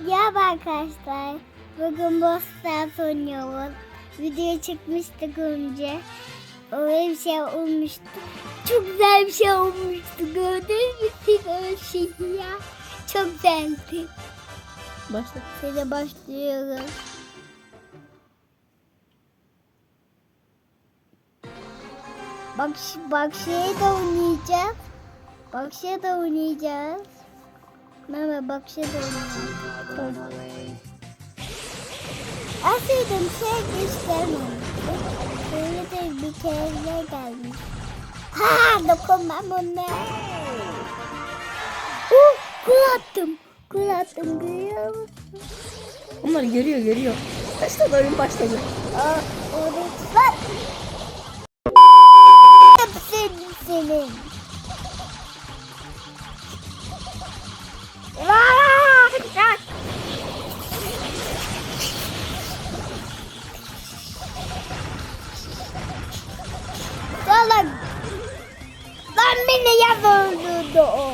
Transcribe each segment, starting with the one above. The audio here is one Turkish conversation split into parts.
Ya arkadaşlar, bugün Stars oynuyoruz. Video çıkmıştık önce. Öyle bir şey olmuştu. Çok güzel bir şey olmuştu. Gördünüz mü siz öyle şeyi ya? Çok güzeldi. Başla. Size başlıyoruz. Bak, bak şeye de oynayacağız. Bak şeye de oynayacağız. Mama bak de oynayacağız. Aslında şey göstermemiştim. Böyle de bir kere gelmiş. Ha dokunmam ona. Uh, kul attım. Kul attım görüyor musun? Onlar görüyor görüyor. Başladı oyun başladı. Aa, orada bak. Hepsini senin. Beni yaz öldürdü o.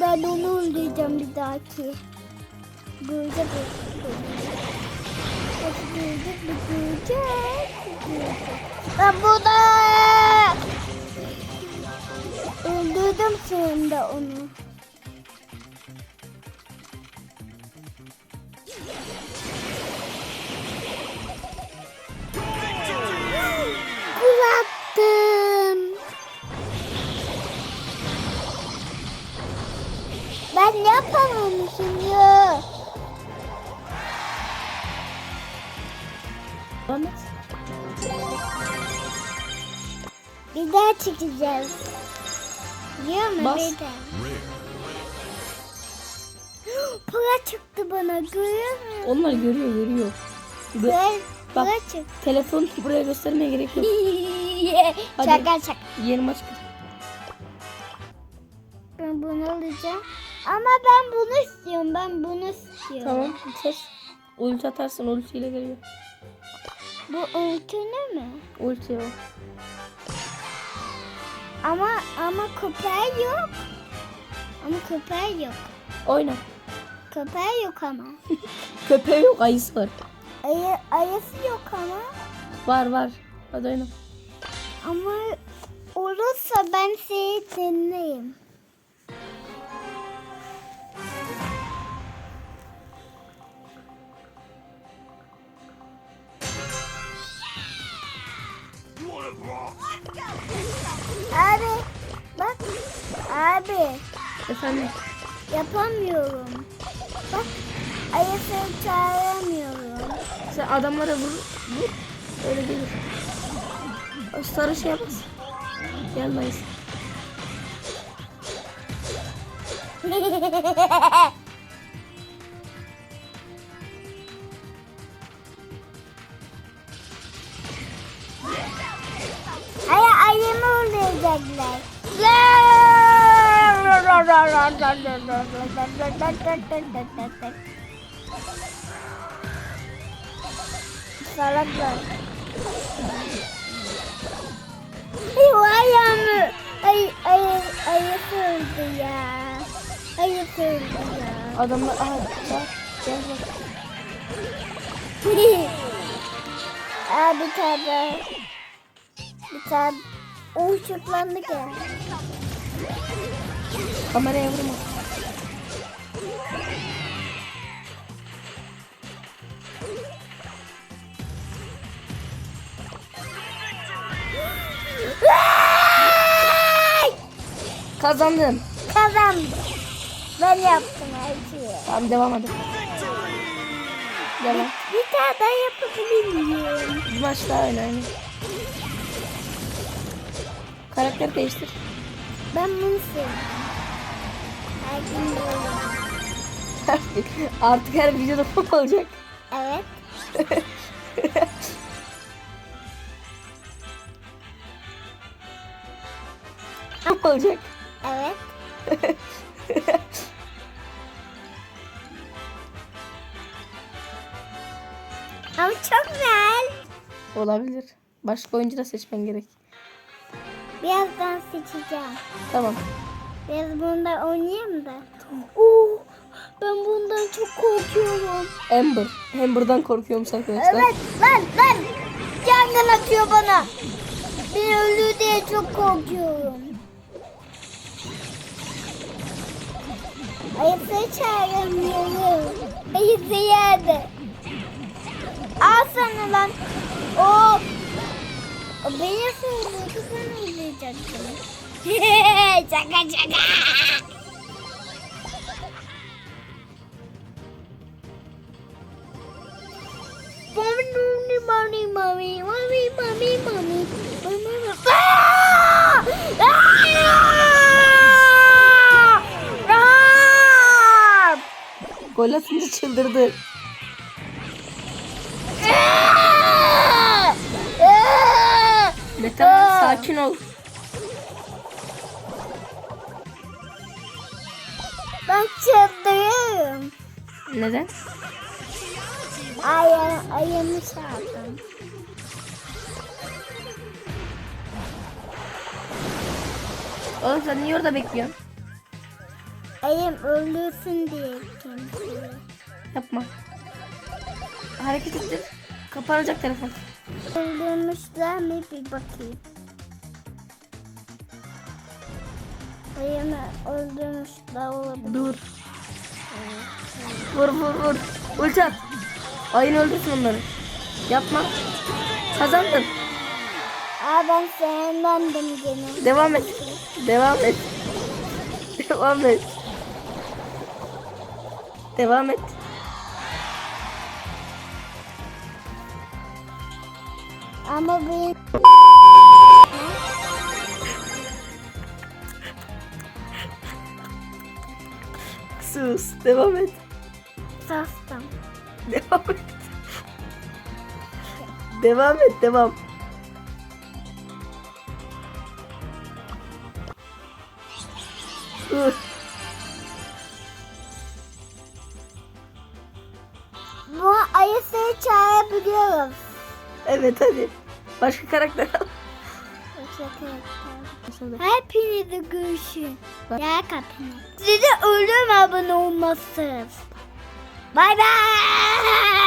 Ben onu öldüreceğim bir dahaki. Görecek görecek. görecek. Ben burada. Öldürdüm sonunda onu. Ahmet. Bir daha çıkacağız. Biliyor musun? Bas. Bir daha. Para çıktı bana görüyor musun? Onlar görüyor görüyor. Gö- Para, Bak. para çıktı. Telefonu buraya göstermeye gerek yok. Hadi. şaka şaka. Yeni maç. Ben bunu alacağım. Ama ben bunu istiyorum. Ben bunu istiyorum. Tamam. Ses. Ulti atarsın ultiyle geliyor. Bu ultini mi? Ulti o. Ama ama köpeği yok. Ama köpeği yok. Oyna. Köpeği yok ama. Köpeği yok ayısı var. Ayı, ayısı yok ama. Var var. Hadi oyna. Ama olursa ben seni dinleyeyim. Abi Efendim. yapamıyorum. Bak ayasını çağıramıyorum. Sen adamlara vur. Vur. Öyle gelir. O sarı şey yapmaz. Gelmeyiz. Ay ayımı öldürecekler. Salaklar. Ay ayağımı. Ay ay ayısı öldü ya. Ayısı öldü ya. Adamlar aha bak gel bak. Aa, bir tane bir tane ışıklandı ki. Kameraya vurma. Kazandın. Kazandım. Ben yaptım her şeyi. Tamam devam edelim. Gel lan. Bir tane daha yapabilir miyim? Bir maç daha oyna. Karakter değiştir. Ben bunu sevdim. Artık her videoda bu olacak. Evet. Bu olacak. Evet. Ama çok güzel. Olabilir. Başka oyuncu da seçmen gerek. Birazdan seçeceğim. Tamam. Biraz bundan oynayayım da. Oo, ben bundan çok korkuyorum. Amber. Amber'dan korkuyormuş arkadaşlar. Evet lan lan. Yangın atıyor bana. Ben ölü diye çok korkuyorum. Ayısı çağıramıyorum. Ayısı yerde. Al sana lan. O. O beni söylüyordu ben öldürecektim. şaka şaka. Mommy, mommy, mommy. Ah! Ah! Ah! Gol atınca çıldırdı. Ah! Ah! Mete sakin ol. Ben çıldırıyorum. Neden? Ay, ayımı çaldım. Oğlum sen niye orada bekliyorsun? Ayım ölürsün diye kendisi. Yapma. Hareket ettir. Kapanacak telefon. Öldürmüşler mi bir bakayım. Ayımı öldürmüşler olabilir. Dur. Vur vur vur. Ulti at. Ayın öldürsün onları. Yapma. Kazandın. Aa ben sevmendim gene. Devam et. Devam et. Devam et. Devam et. Ama benim Sus. Devam et. sastım. Devam et. Devam et. Devam. Bu ayısıyı çağırabiliyoruz. Evet hadi. Başka karakter al. Şaka yaptım. Hepinizi görüşün. Gel kapını. Size ölüm abone olmasın. Bay bay.